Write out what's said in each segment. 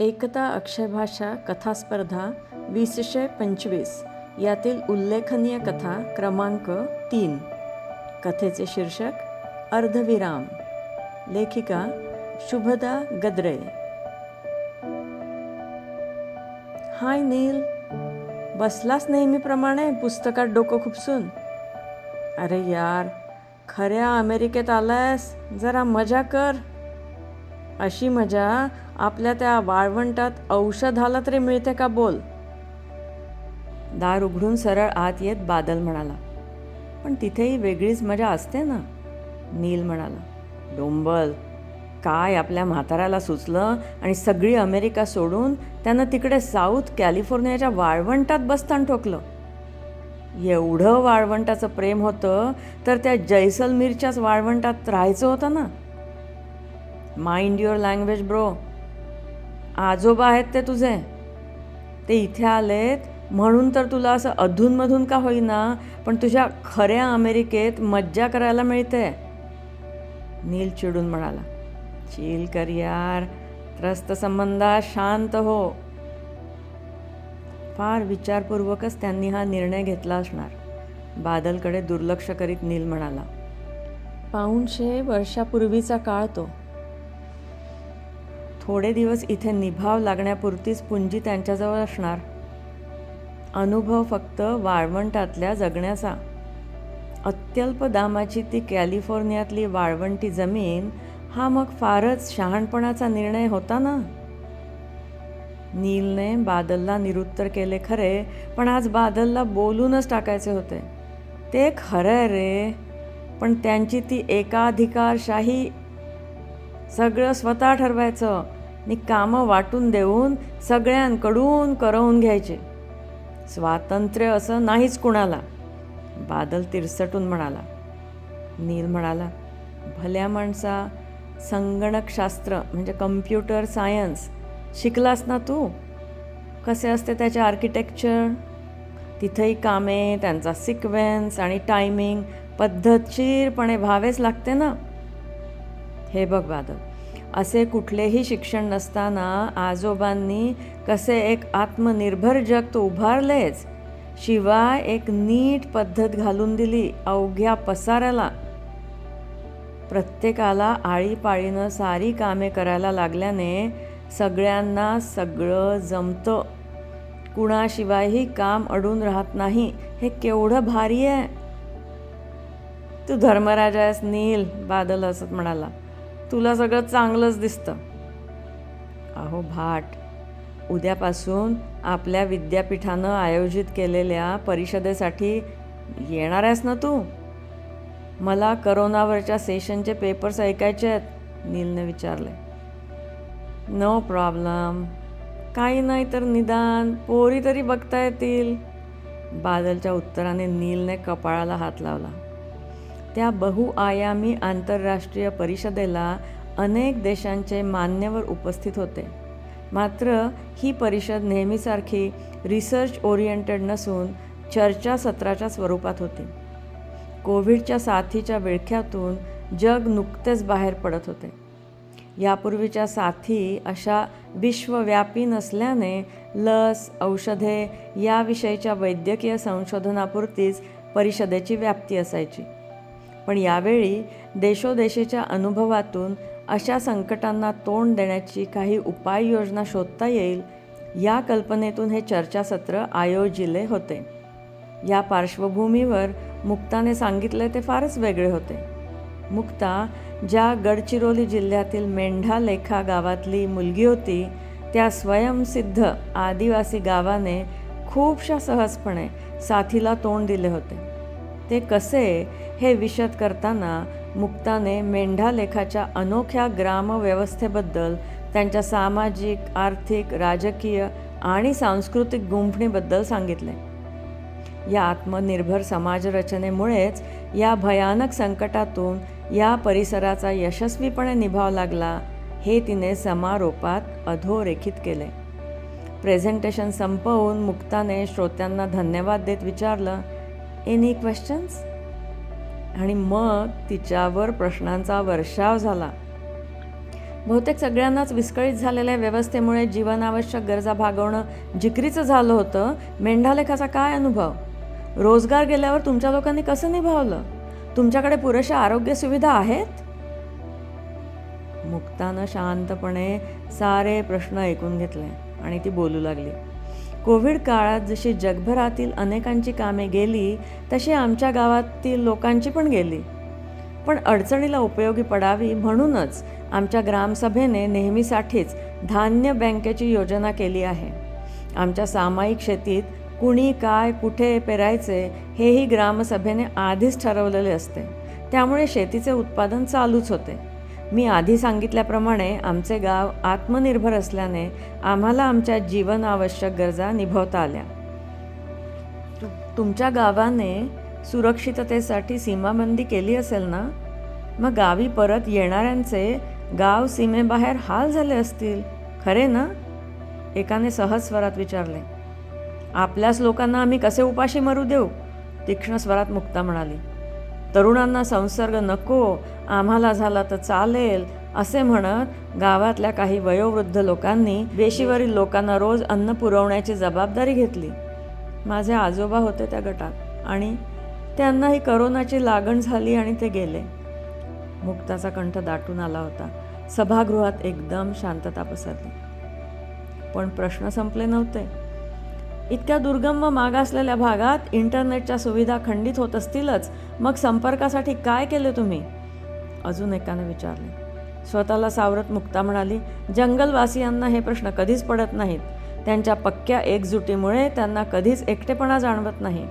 एकता अक्षयभाषा कथास्पर्धा वीसशे पंचवीस यातील उल्लेखनीय कथा क्रमांक तीन. कथेचे शीर्षक अर्धविराम. लेखिका शुभदा गद्रे. हाय नील बसलास नेहमीप्रमाणे? पुस्तकात डोकं खुपसून. अरे यार खऱ्या अमेरिकेत आलायस जरा मजा कर. अशी मजा आपल्या त्या वाळवंटात औषधाला तरी मिळते का बोल? दार उघडून सरळ आत येत बादल म्हणाला. पण तिथेही वेगळीच मजा असते ना? नील म्हणाला. डोंबल. काय आपल्या म्हाताऱ्याला सुचलं आणि सगळी अमेरिका सोडून त्यानं तिकडे साऊथ कॅलिफोर्नियाच्या वाळवंटात बस्तान ठोकलं. एवढं वाळवंटाचं प्रेम होतं तर त्या जैसलमीरच्याच वाळवंटात राहायचं होतं ना? माइंड युअर लँग्वेज ब्रो आजोबा आहेत ते तुझे? ते इथे आलेत म्हणून तर तुला असं अधूनमधून का होईना पण तुझ्या खऱ्या अमेरिकेत मज्जा करायला मिळते. नील चिडून म्हणाला चिल कर यार त्रस्त संबंधात शांत हो. फार विचारपूर्वकच त्यांनी हा निर्णय घेतला असणार. बादलकडे दुर्लक्ष करीत नील म्हणाला पाऊणशे वर्षापूर्वीचा काळ तो. थोडे दिवस इथे निभाव लागण्यापुरतीच पुंजी त्यांच्याजवळ असणार. अनुभव फक्त वाळवंटातल्या जगण्याचा. अत्यल्प दामाची ती कॅलिफोर्नियातली वाळवंटी जमीन हा मग फारच शहाणपणाचा निर्णय होता ना? नीलने बादलला निरुत्तर केले खरे पण आज बादलला बोलूनच टाकायचे होते. ते खरं आहे रे पण त्यांची ती एकाधिकारशाही सगळं स्वतः ठरवायचं. आणि कामं वाटून देऊन सगळ्यांकडून करवून घ्यायचे. स्वातंत्र्य असं नाहीच कुणाला. बादल तिरसटून म्हणाला. नील म्हणाला भल्या माणसा संगणकशास्त्र म्हणजे कम्प्युटर सायन्स शिकलास ना तू? कसे असते त्याचे आर्किटेक्चर? तिथेही कामे त्यांचा सिक्वेन्स आणि टायमिंग पद्धतशीरपणे व्हावेच लागते ना. हे बघ बादल असे कुठलेही शिक्षण नसताना आजोबांनी कसे एक आत्मनिर्भर जग तो उभारलेच शिवाय एक नीट पद्धत घालून दिली अवघ्या पसाऱ्याला प्रत्येकाला आळीपाळीनं सारी कामे करायला लागल्याने सगळ्यांना सगळं जमतं. कुणाशिवायही काम अडून राहत नाही हे केवढं भारी आहे. तू धर्मराजास आहेस नील बादल असत म्हणाला. तुला सगळं चांगलंच दिसतं. अहो भाट. उद्यापासून आपल्या विद्यापीठानं आयोजित केलेल्या परिषदेसाठी येणार आहेस ना तू? मला करोनावरच्या सेशनचे पेपर्स ऐकायचे आहेत नीलने विचारले. No problem. काही नाही तर निदान पोरी तरी बघता येतील. बादलच्या उत्तराने नीलने कपाळाला हात लावला. त्या बहुआयामी आंतरराष्ट्रीय परिषदेला अनेक देशांचे मान्यवर उपस्थित होते. मात्र ही परिषद नेहमीसारखी रिसर्च ओरिएंटेड नसून चर्चासत्राच्या स्वरूपात होती. कोविडच्या साथीच्या विळख्यातून जग नुकतेच बाहेर पडत होते. यापूर्वीच्या साथी अशा विश्वव्यापी नसल्याने लस औषधे याविषयीच्या वैद्यकीय संशोधनापुरतीच परिषदेची व्याप्ती असायची. पण यावेळी देशोदेशीच्या अनुभवातून अशा संकटांना तोंड देण्याची काही उपाययोजना शोधता येईल या कल्पनेतून हे चर्चासत्र आयोजिले होते. या पार्श्वभूमीवर मुक्ताने सांगितले ते फारच वेगळे होते. मुक्ता ज्या गडचिरोली जिल्ह्यातील मेंढा लेखा गावातली मुलगी होती त्या स्वयंसिद्ध आदिवासी गावाने खूपशा सहजपणे साथीला तोंड दिले होते. ते कसे हे विशद करताना मुक्ताने मेंढालेखाच्या अनोख्या ग्रामव्यवस्थेबद्दल त्यांच्या सामाजिक आर्थिक राजकीय आणि सांस्कृतिक गुंफणीबद्दल सांगितले. या आत्मनिर्भर समाजरचनेमुळेच या भयानक संकटातून या परिसराचा यशस्वीपणे निभाव लागला हे तिने समारोपात अधोरेखित केले. प्रेझेंटेशन संपवून मुक्ताने श्रोत्यांना धन्यवाद देत विचारलं एनी क्वेश्चन्स आणि मग तिच्यावर प्रश्नांचा वर्षाव झाला. बहुतेक सगळ्यांनाच विस्कळीत झालेल्या व्यवस्थेमुळे जीवनावश्यक गरजा भागवणं जिकरीचं झालं होतं. मेंढालेखाचा काय अनुभव? रोजगार गेल्यावर तुमच्या लोकांनी कसं निभावलं? तुमच्याकडे पुरेशा आरोग्य सुविधा आहेत? मुक्तानं शांतपणे सारे प्रश्न ऐकून घेतले आणि ती बोलू लागली. कोविड काळात जशी जगभरातील अनेकांची कामे गेली तशी आमच्या गावातील लोकांची पण गेली. पण अडचणीला उपयोगी पडावी म्हणूनच आमच्या ग्रामसभेने नेहमीसाठीच धान्य बँकेची योजना केली आहे. आमच्या सामायिक शेतीत कुणी काय कुठे पेरायचे हेही ग्रामसभेने आधीच ठरवलेले असते. त्यामुळे शेतीचे उत्पादन चालूच होते. मी आधी सांगितल्याप्रमाणे आमचे गाव आत्मनिर्भर असल्याने आम्हाला आमच्या जीवन आवश्यक गरजा निभवता आल्या. तु- तुमच्या गावाने सुरक्षिततेसाठी सीमाबंदी केली असेल ना? मग गावी परत येणाऱ्यांचे गाव सीमेबाहेर हाल झाले असतील खरे ना? एकाने सहज स्वरात विचारले. आपल्याच लोकांना आम्ही कसे उपाशी मरू देऊ? तीक्ष्ण स्वरात मुक्ता म्हणाली. तरुणांना संसर्ग नको आम्हाला झाला तर चालेल असे म्हणत गावातल्या काही वयोवृद्ध लोकांनी वेशीवरील लोकांना रोज अन्न पुरवण्याची जबाबदारी घेतली. माझे आजोबा होते त्या गटात आणि त्यांनाही करोनाची लागण झाली आणि ते गेले. मुक्ताचा कंठ दाटून आला होता. सभागृहात एकदम शांतता पसरली. पण प्रश्न संपले नव्हते. इतक्या दुर्गम व मागासलेल्या भागात इंटरनेटच्या सुविधा खंडित होत असतीलच. मग संपर्कासाठी काय केले तुम्ही? अजून एकाने विचारले. स्वतःला सावरत मुक्ता म्हणाली जंगलवासियांना हे प्रश्न कधीच पडत नाहीत. त्यांच्या पक्क्या एकजुटीमुळे त्यांना कधीच एकटेपणा जाणवत नाही.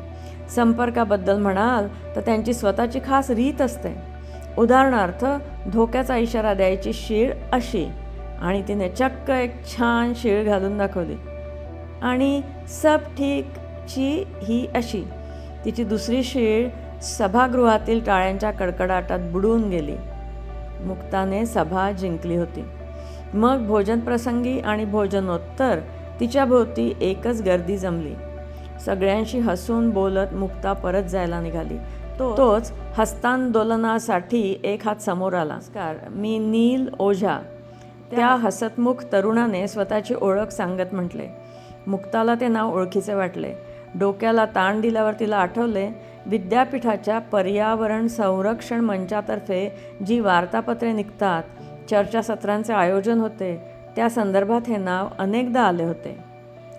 संपर्काबद्दल म्हणाल तर त्यांची स्वतःची खास रीत असते. उदाहरणार्थ धोक्याचा इशारा द्यायची शीळ अशी. आणि तिने चक्क एक छान शीळ घालून दाखवली. आणि सब ठीकची ही अशी. तिची दुसरी शीळ सभागृहातील टाळ्यांच्या कडकडाटात बुडून गेली. मुक्ताने सभा जिंकली होती. मग भोजनप्रसंगी आणि भोजनोत्तर तिच्या भोवती एकच गर्दी जमली. सगळ्यांशी हसून बोलत मुक्ता परत जायला निघाली. तो तोच हस्तांदोलनासाठी एक हात समोर आला. नमस्कार मी नील ओझा. त्या हसतमुख तरुणाने स्वतःची ओळख सांगत म्हटले. मुक्ताला ते नाव ओळखीचे वाटले. डोक्याला ताण दिल्यावर तिला आठवले विद्यापीठाच्या पर्यावरण संरक्षण मंचातर्फे जी वार्तापत्रे निघतात चर्चासत्रांचे आयोजन होते त्या संदर्भात हे नाव अनेकदा आले होते.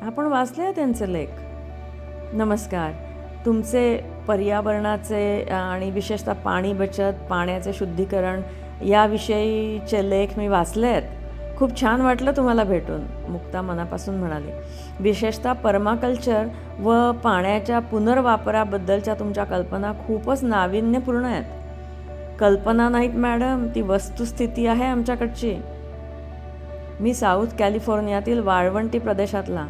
आपण वाचले आहे त्यांचे लेख. नमस्कार. तुमचे पर्यावरणाचे आणि विशेषतः पाणी बचत पाण्याचे शुद्धीकरण याविषयीचे लेख मी वाचले आहेत. खूप छान वाटलं तुम्हाला भेटून मुक्ता मनापासून म्हणाली. विशेषतः पर्माकल्चर व पाण्याच्या पुनर्वापराबद्दलच्या तुमच्या कल्पना खूपच नाविन्यपूर्ण आहेत. कल्पना नाहीत मॅडम ती वस्तुस्थिती आहे आमच्याकडची. मी साऊथ कॅलिफोर्नियातील वाळवंटी प्रदेशातला.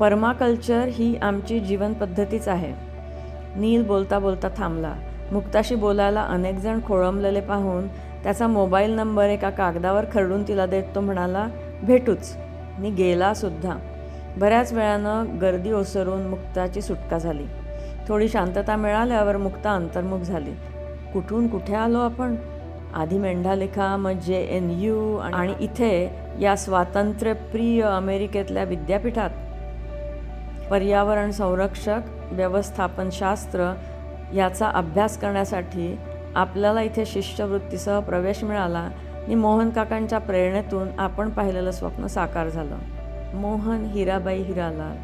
पर्माकल्चर ही आमची जीवनपद्धतीच आहे. नील बोलता बोलता थांबला. मुक्ताशी बोलायला अनेक जण खोळंबलेले पाहून त्याचा मोबाईल नंबर एका कागदावर खरडून तिला देत तो म्हणाला भेटूच. मी गेलासुद्धा बऱ्याच वेळानं गर्दी ओसरून मुक्ताची सुटका झाली. थोडी शांतता मिळाल्यावर मुक्ता अंतर्मुख झाली. कुठून कुठे आलो आपण? आधी मेंढालेखा मग जे एन यू आणि इथे या स्वातंत्र्यप्रिय अमेरिकेतल्या विद्यापीठात. पर्यावरण संरक्षक व्यवस्थापनशास्त्र याचा अभ्यास करण्यासाठी आपल्याला इथे शिष्यवृत्तीसह प्रवेश मिळाला आणि मोहन काकांच्या प्रेरणेतून आपण पाहिलेलं स्वप्न साकार झालं. मोहन हिराबाई हिरालाल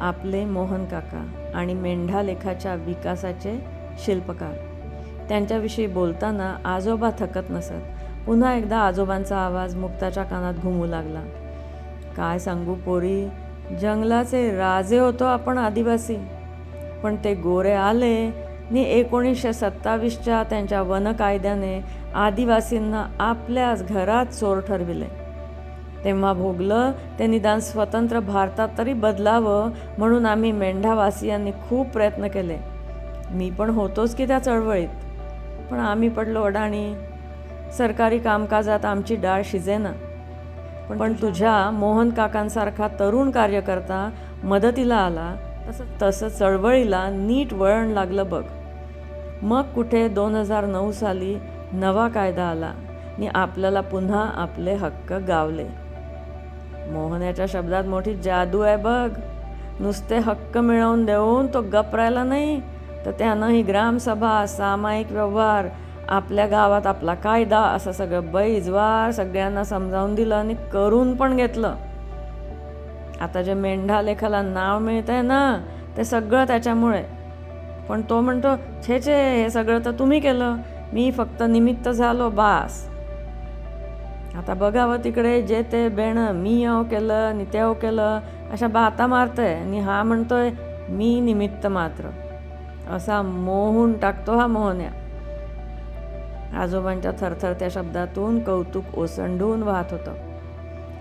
आपले मोहन काका आणि मेंढा लेखाच्या विकासाचे शिल्पकार. त्यांच्याविषयी बोलताना आजोबा थकत नसत. पुन्हा एकदा आजोबांचा आवाज मुक्ताच्या कानात घुमू लागला. काय सांगू पोरी जंगलाचे राजे होतो आपण आदिवासी. पण ते गोरे आले नि एकोणीसशे सत्तावीसच्या त्यांच्या वन कायद्याने आदिवासींना आपल्याच घरात चोर ठरविले. तेव्हा भोगलं ते निदान स्वतंत्र भारतात तरी बदलावं म्हणून आम्ही मेंढावासियांनी खूप प्रयत्न केले. मी पण होतोच की त्या चळवळीत. पण आम्ही पडलो अडाणी सरकारी कामकाजात आमची डाळ शिजेना पण पण तुझ्या मोहन काकांसारखा तरुण कार्यकर्ता मदतीला आला. तसं तसं चळवळीला नीट वळण लागलं बघ. मग कुठे दोन हजार नऊ साली नवा कायदा आला आणि आपल्याला पुन्हा आपले हक्क गावले. मोहनाच्या शब्दात मोठी जादू आहे बघ. नुसते हक्क मिळवून देऊन तो गपरायला नाही. तर त्यानं ही ग्रामसभा सामायिक व्यवहार आपल्या गावात आपला कायदा असं सगळं बैजवार सगळ्यांना समजावून दिलं आणि करून पण घेतलं. आता जे मेंढा लेखाला नाव मिळत आहे ना ते सगळं त्याच्यामुळे. पण तो म्हणतो छे छे हे सगळं तर तुम्ही केलं. मी फक्त निमित्त झालो बास. आता बघावं तिकडे जे ते बेण मी अहो केलं नि ते केलं अशा बाता मारतंय. आणि हा म्हणतोय मी निमित्त मात्र. असा मोहून टाकतो हा मोहन्या. आजोबांच्या थरथरत्या शब्दातून कौतुक ओसंडून वाहत होतं.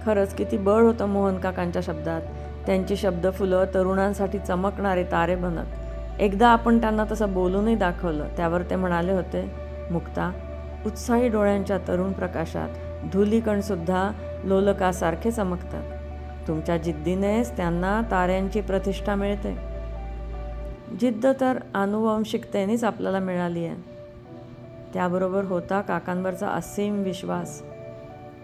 खरंच किती बळ होतं मोहन काकांच्या शब्दात. त्यांची शब्द फुलं तरुणांसाठी चमकणारे तारे बनत. एकदा आपण त्यांना तसं बोलूनही दाखवलं त्यावर ते म्हणाले होते मुक्ता उत्साही डोळ्यांच्या तरुण प्रकाशात धुलीकणसुद्धा लोलकासारखे चमकतात. तुमच्या जिद्दीनेच त्यांना ताऱ्यांची प्रतिष्ठा मिळते. जिद्द तर आनुवंशिकतेनेच आपल्याला मिळाली आहे. त्याबरोबर होता काकांवरचा असीम विश्वास.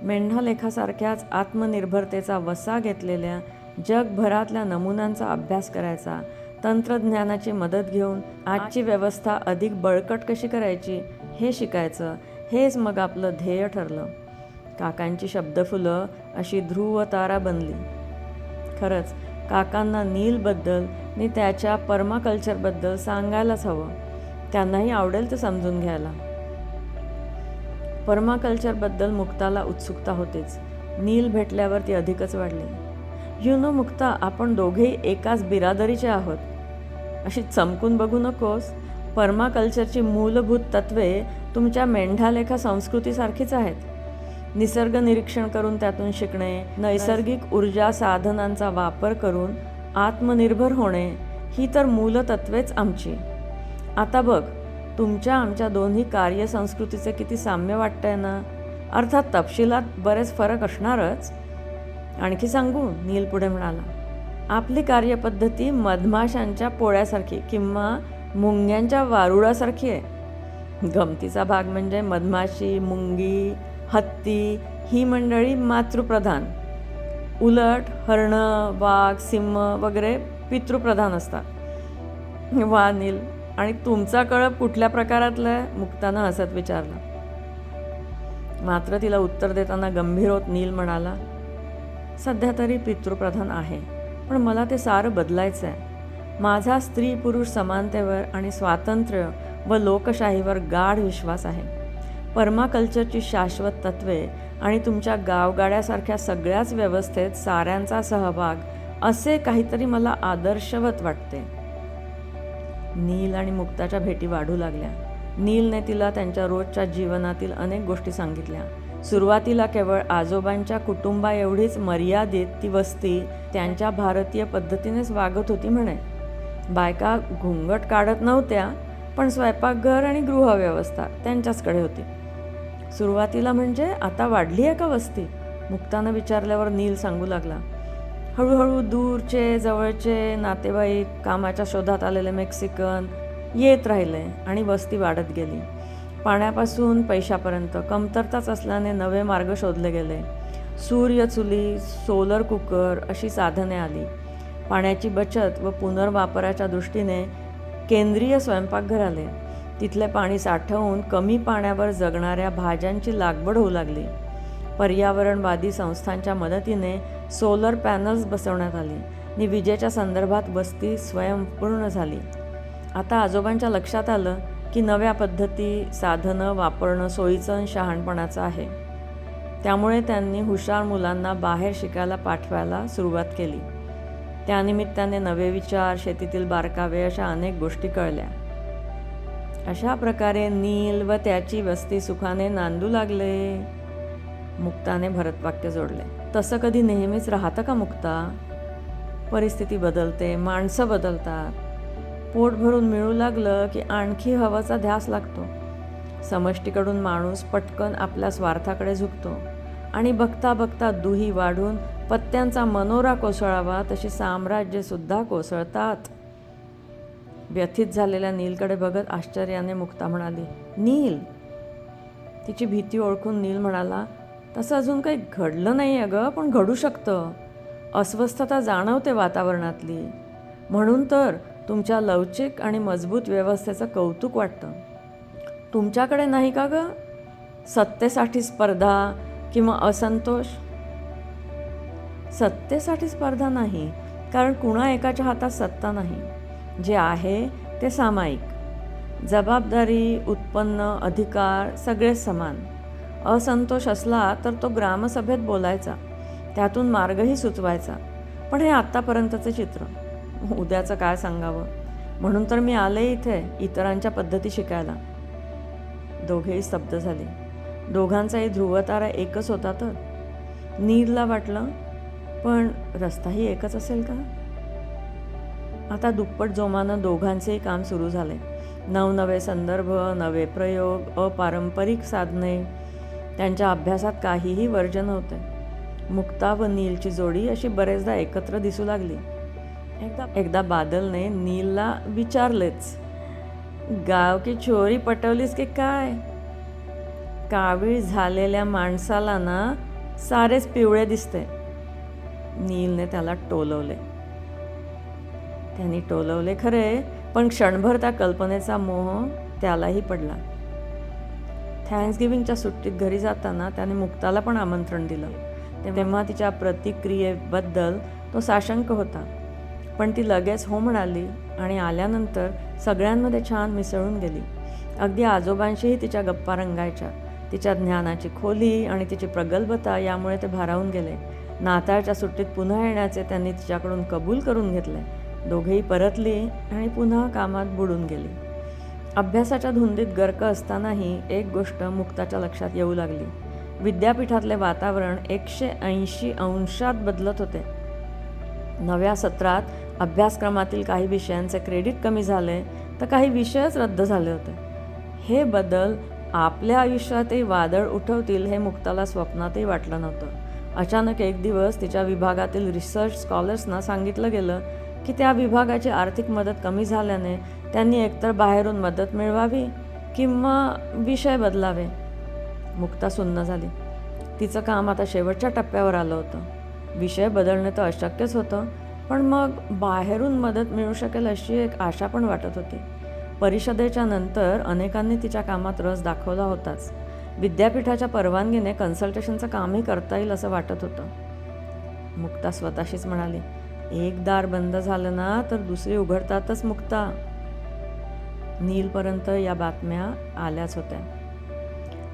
मेंढालेखासारख्याच आत्मनिर्भरतेचा वसा घेतलेल्या जगभरातल्या नमुन्यांचा अभ्यास करायचा तंत्रज्ञानाची मदत घेऊन आजची व्यवस्था अधिक बळकट कशी करायची हे शिकायचं हेच मग आपलं ध्येय ठरलं. काकांची शब्दफुलं अशी ध्रुव तारा बनली. खरंच काकांना नीलबद्दल आणि त्याच्या पर्माकल्चरबद्दल सांगायलाच हवं. त्यांनाही आवडेल ते समजून घ्यायला. पर्माकल्चरबद्दल मुक्ताला उत्सुकता होतीच. नील भेटल्यावर ती अधिकच वाढली. यु नो मुक्ता आपण दोघेही एकाच बिरादरीचे आहोत. अशी चमकून बघू नकोस. पर्माकल्चरची मूलभूत तत्वे तुमच्या मेंढालेखा संस्कृतीसारखीच आहेत. निसर्ग निरीक्षण करून त्यातून शिकणे नैसर्गिक ऊर्जा साधनांचा वापर करून आत्मनिर्भर होणे ही तर मूलतत्वेच आमची. आता बघ तुमच्या आमच्या दोन्ही कार्यसंस्कृतीचे किती साम्य वाटतंय ना? अर्थात तपशिलात बरेच फरक असणारच. आणखी सांगू नील पुढे म्हणाला. आपली कार्यपद्धती मधमाशांच्या पोळ्यासारखी किंवा मुंग्यांच्या वारुळासारखी आहे. गमतीचा भाग म्हणजे मधमाशी मुंगी हत्ती ही मंडळी मातृप्रधान. उलट हरणं वाघ सिंह वगैरे पितृप्रधान असतात. वा नील आणि तुमचा कळप कुठल्या प्रकारातला आहे? मुक्तानं हसत विचारलं. मात्र तिला उत्तर देताना गंभीर होत नील म्हणाला सध्या तरी पितृप्रधान आहे. पण मला ते सारं बदलायचं आहे माझा स्त्री पुरुष समानतेवर आणि स्वातंत्र्य व लोकशाहीवर गाढ विश्वास आहे. पर्माकल्चरची शाश्वत तत्वे आणि तुमच्या गावगाड्यासारख्या सगळ्याच व्यवस्थेत साऱ्यांचा सहभाग असे काहीतरी मला आदर्शवत वाटते. नील आणि मुक्ताच्या भेटी वाढू लागल्या. नीलने तिला त्यांच्या रोजच्या जीवनातील अनेक गोष्टी सांगितल्या. सुरुवातीला केवळ आजोबांच्या कुटुंबा एवढीच मर्यादित ती वस्ती त्यांच्या भारतीय पद्धतीनेच वागत होती म्हणे. बायका घुंगट काढत नव्हत्या पण स्वयंपाकघर आणि गृहव्यवस्था त्यांच्याचकडे होती. सुरुवातीला म्हणजे आता वाढली आहे का वस्ती? मुक्तानं विचारल्यावर नील सांगू लागला. हळूहळू दूरचे जवळचे नातेवाईक कामाच्या शोधात आलेले मेक्सिकन येत राहिले आणि वस्ती वाढत गेली. पाण्यापासून पैशापर्यंत कमतरताच असल्याने नवे मार्ग शोधले गेले. सूर्यचुली सोलर कुकर अशी साधने आली. पाण्याची बचत व पुनर्वापराच्या दृष्टीने केंद्रीय स्वयंपाकघर आले. तिथले पाणी साठवून कमी पाण्यावर जगणाऱ्या भाज्यांची लागवड होऊ लागली. पर्यावरणवादी संस्थांच्या मदतीने सोलर पॅनल्स बसवण्यात आली आणि विजेच्या संदर्भात वस्ती स्वयंपूर्ण झाली. आता आजोबांच्या लक्षात आलं की नव्या पद्धती साधनं वापरणं सोयीचं आणि शहाणपणाचं आहे. त्यामुळे त्यांनी हुशार मुलांना बाहेर शिकायला पाठवायला सुरुवात केली. त्यानिमित्ताने नवे विचार शेतीतील बारकावे अशा अनेक गोष्टी कळल्या. अशा प्रकारे नील व त्याची वस्ती सुखाने नांदू लागले. मुक्ताने भरतवाक्य जोडले. तसं कधी नेहमीच राहतं का मुक्ता? परिस्थिती बदलते माणसं बदलतात. पोट भरून मिळू लागलं की आणखी हवाचा ध्यास लागतो. समष्टीकडून माणूस पटकन आपल्या स्वार्थाकडे झुकतो आणि बघता बघता दुही वाढून पत्त्यांचा मनोरा कोसळावा तशी साम्राज्यसुद्धा कोसळतात. व्यथित झालेल्या नीलकडे बघत आश्चर्याने मुक्ता म्हणाली नील. तिची भीती ओळखून नील म्हणाला तसं अजून काही घडलं नाही आहे पण घडू शकतं. अस्वस्थता जाणवते वातावरणातली. म्हणून तर तुमच्या लवचिक आणि मजबूत व्यवस्थेचं कौतुक वाटतं. तुमच्याकडे नाही का गं? सत्तेसाठी स्पर्धा किंवा असंतोष? सत्तेसाठी स्पर्धा नाही कारण कुणा एकाच्या हातात सत्ता नाही. जे आहे ते सामायिक. जबाबदारी उत्पन्न अधिकार सगळेच समान. असंतोष असला तर तो ग्रामसभेत बोलायचा. त्यातून मार्गही सुचवायचा. पण हे आत्तापर्यंतचे चित्र. उद्याचं काय सांगावं? म्हणून तर मी आले इथे इतरांच्या पद्धती शिकायला. दोघेही स्तब्ध झाले. दोघांचाही ध्रुवतारा एकच होता तर? नीरला वाटलं पण रस्ताही एकच असेल का? आता दुप्पट जोमानं दोघांचेही काम सुरू झाले. नवनवे संदर्भ नवे प्रयोग अपारंपरिक साधने. त्यांच्या अभ्यासात काहीही वर्जन होते. मुक्ता व नीलची जोडी अशी बरेचदा एकत्र दिसू लागली. एकदा एकदा बादलने नीलला विचारलेच गाव की चोरी पटवलीस की काय? कावीळ झालेल्या माणसाला ना सारेच पिवळे दिसते. नीलने त्याला टोलवले. त्यांनी टोलवले खरे पण क्षणभर त्या कल्पनेचा मोह त्यालाही पडला. थँक्सगिव्हिंगच्या सुट्टीत घरी जाताना त्याने मुक्ताला पण आमंत्रण दिलं. तेव्हा तिच्या प्रतिक्रियेबद्दल तो साशंक होता. पण ती लगेच हो म्हणाली आणि आल्यानंतर सगळ्यांमध्ये छान मिसळून गेली. अगदी आजोबांशीही तिच्या गप्पा रंगायच्या. तिच्या ज्ञानाची खोली आणि तिची प्रगल्भता यामुळे ते भारावून गेले. नाताळच्या सुट्टीत पुन्हा येण्याचे त्यांनी तिच्याकडून कबूल करून घेतले. दोघेही परतली आणि पुन्हा कामात बुडून गेली. अभ्यासाच्या धुंदीत गर्क असतानाही एक गोष्ट मुक्ताच्या लक्षात येऊ लागली. विद्यापीठातले वातावरण एकशे ऐंशी अंशात बदलत होते. नव्या सत्रात अभ्यासक्रमातील काही विषयांचे क्रेडिट कमी झाले तर काही विषयच रद्द झाले होते. हे बदल आपल्या आयुष्यातही वादळ उठवतील हे मुक्ताला स्वप्नातही वाटलं नव्हतं. अचानक एक दिवस तिच्या विभागातील रिसर्च स्कॉलर्सना सांगितलं गेलं की त्या विभागाची आर्थिक मदत कमी झाल्याने त्यांनी एकतर बाहेरून मदत मिळवावी किंवा विषय बदलावे. मुक्ता सुन्न झाली. तिचं काम आता शेवटच्या टप्प्यावर आलं होतं. विषय बदलणं तर अशक्यच होतं पण मग बाहेरून मदत मिळू शकेल अशी एक आशा पण वाटत होती. परिषदेच्या नंतर अनेकांनी तिच्या कामात रस दाखवला होताच. विद्यापीठाच्या परवानगीने कन्सल्टेशनचं कामही करता येईल असं वाटत होतं. मुक्ता स्वतःशीच म्हणाली एक दार बंद झालं ना तर दुसरी उघडतातच मुक्ता. नीलपर्यंत या बातम्या आल्याच होत्या.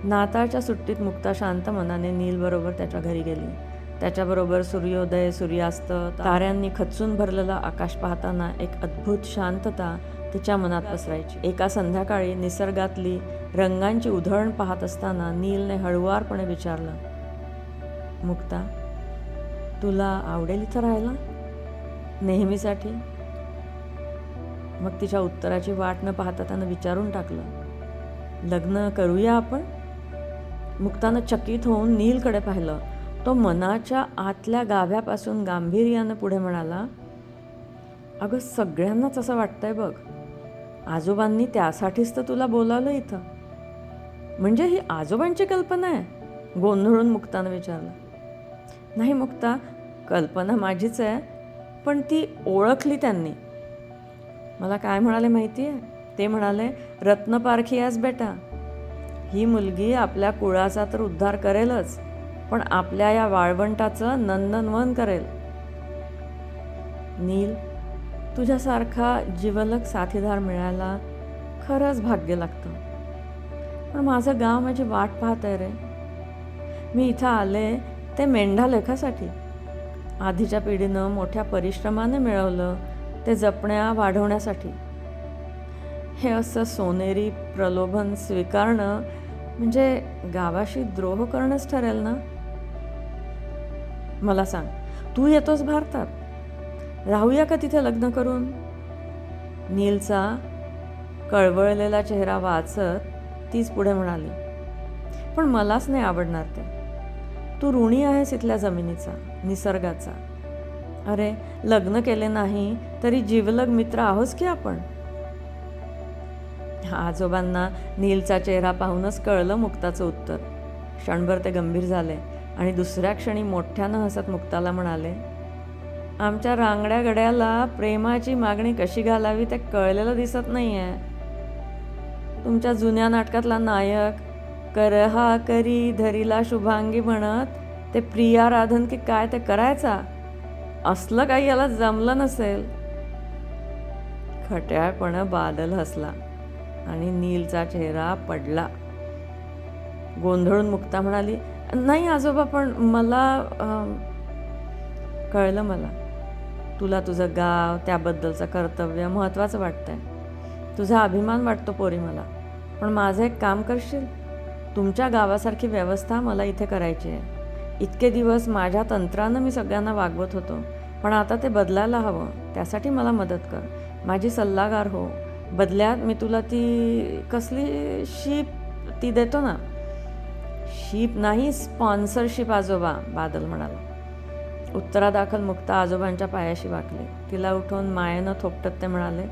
नाताळच्या सुट्टीत मुक्ता शांत मनाने नीलबरोबर त्याच्या घरी गेली. त्याच्याबरोबर सूर्योदय सूर्यास्त ताऱ्यांनी खचून भरलेलं आकाश पाहताना एक अद्भुत शांतता तिच्या मनात पसरायची. एका संध्याकाळी निसर्गातली रंगांची उधळण पाहत असताना नीलने हळुवारपणे विचारलं मुक्ता तुला आवडेल इथं राहायला? नेहमीसाठी? मग तिच्या उत्तराची वाट न पाहता त्यानं विचारून टाकलं लग्न करूया आपण? मुक्तानं चकित होऊन नीलकडे पाहिलं. तो मनाच्या आतल्या गाभ्यापासून गांभीर्यानं पुढे म्हणाला अगं सगळ्यांनाच असं वाटतंय बघ. आजोबांनी त्यासाठीच तर तुला बोलावलं इथं. म्हणजे ही आजोबांची कल्पना आहे? गोंधळून मुक्तानं विचारलं. नाही मुक्ता कल्पना माझीच आहे पण ती ओळखली त्यांनी. मला काय म्हणाले माहिती आहे? ते म्हणाले रत्नपारखी आज बेटा. ही मुलगी आपल्या कुळाचा तर उद्धार करेलच. पण आपल्या या वाळवंटाचं नंदनवन करेल. नील तुझ्यासारखा जीवलक साथीदार मिळायला खरंच भाग्य लागतं. पण माझं गाव माझी वाट पाहत आहे रे. मी इथं आले ते मेंढा लेखासाठी. आधीच्या पिढीनं मोठ्या परिश्रमाने मिळवलं ते जपण्या वाढवण्यासाठी. हे असं सोनेरी प्रलोभन स्वीकारणं म्हणजे गावाशी द्रोह करणंच ठरेल ना? मला सांग तू येतोस भारतात? राहूया का तिथे लग्न करून? नीलचा कळवळलेला चेहरा वाचत तीच पुढे म्हणाली पण मलाच नाही आवडणार ते. तू ऋणी आहेस इथल्या जमिनीचा निसर्गाचा. अरे लग्न केले नाही तरी जीवलग मित्र आहोस की आपण? आजोबांना नीलचा चेहरा पाहूनच कळलं मुक्ताचं उत्तर. क्षणभर ते गंभीर झाले. आणि दुसऱ्या क्षणी मोठ्यानं हसत मुक्ताला म्हणाले आमच्या रांगड्या गड्याला प्रेमाची मागणी कशी घालावी ते कळलेलं दिसत नाही आहे तुमच्या जुन्या नाटकातला नायक करहा करी धरीला शुभांगी म्हणत ते प्रिया राधन की काय ते करायचा? असलं काही याला जमलं नसेल. खट्याळपणं बादल हसला आणि नीलचा चेहरा पडला. गोंधळून मुक्ता म्हणाली नाही आजोबा पण मला कळलं मला. तुला तुझं गाव त्याबद्दलचं कर्तव्य महत्त्वाचं वाटतंय. तुझा अभिमान वाटतो पोरी मला. पण माझं एक काम करशील? तुमच्या गावासारखी व्यवस्था मला इथे करायची आहे. इतके दिवस माझ्या तंत्रानं मी सगळ्यांना वागवत होतो. पण आता ते बदलायला हवं. त्यासाठी मला मदत कर. माझी सल्लागार हो. बदल्यात मी तुला ती कसली शीप ती देतो ना? शीप नाही स्पॉन्सरशिप आजोबा बादल म्हणाला. उत्तरादाखल मुक्ता आजोबांच्या पायाशी वाकले. तिला उठवून मायेनं थोपटत ते म्हणाले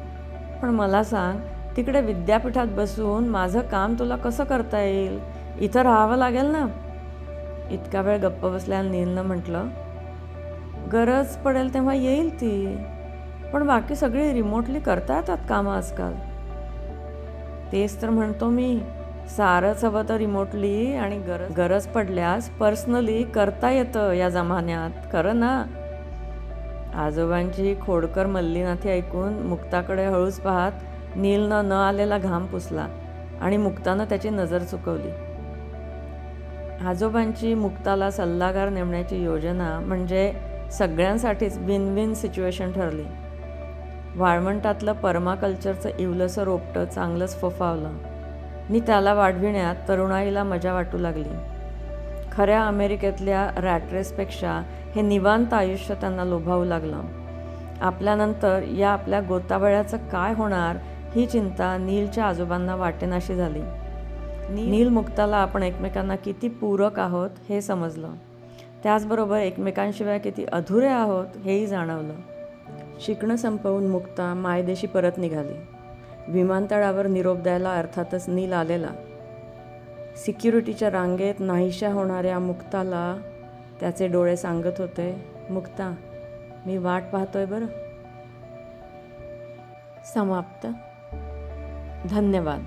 पण मला सांग तिकडे विद्यापीठात बसून माझं काम तुला कसं करता येईल? इथं राहावं लागेल ना? इतका वेळ गप्प बसल्या नीलनं म्हटलं गरज पडेल तेव्हा येईल ती. पण बाकी सगळी रिमोटली करता येतात कामं आजकाल. तेच तर म्हणतो मी. सारंच हवं तर रिमोटली आणि गरज गरज पडल्यास पर्सनली करता येतं या जमान्यात खरं ना? आजोबांची खोडकर मल्लीनाथी ऐकून मुक्ताकडे हळूच पाहत नीलनं न आलेला घाम पुसला आणि मुक्तानं त्याची नजर चुकवली. आजोबांची मुक्ताला सल्लागार नेमण्याची योजना म्हणजे सगळ्यांसाठीच विन विन सिच्युएशन ठरली. वाळवंटातलं पर्माकल्चरचं इवलंसं रोपटं चांगलंच फोफावलं. नि त्याला वाढविण्यात तरुणाईला मजा वाटू लागली. खऱ्या अमेरिकेतल्या रॅटरेसपेक्षा हे निवांत आयुष्य त्यांना लोभावू लागलं. आपल्यानंतर या आपल्या गोतावळ्याचं काय होणार ही चिंता नीलच्या आजोबांना वाटेनाशी झाली. नील मुक्ताला आपण एकमेकांना किती पूरक आहोत हे समजलं. त्याचबरोबर एकमेकांशिवाय किती अधुरे आहोत हेही जाणवलं. शिकणं संपवून मुक्ता मायदेशी परत निघाली. विमानतळावर निरोप द्यायला अर्थातच नील आलेला. सिक्युरिटीच्या रांगेत नाहीशा होणाऱ्या मुक्ताला त्याचे डोळे सांगत होते मुक्ता मी वाट पाहतोय बरं. समाप्त. धन्यवाद.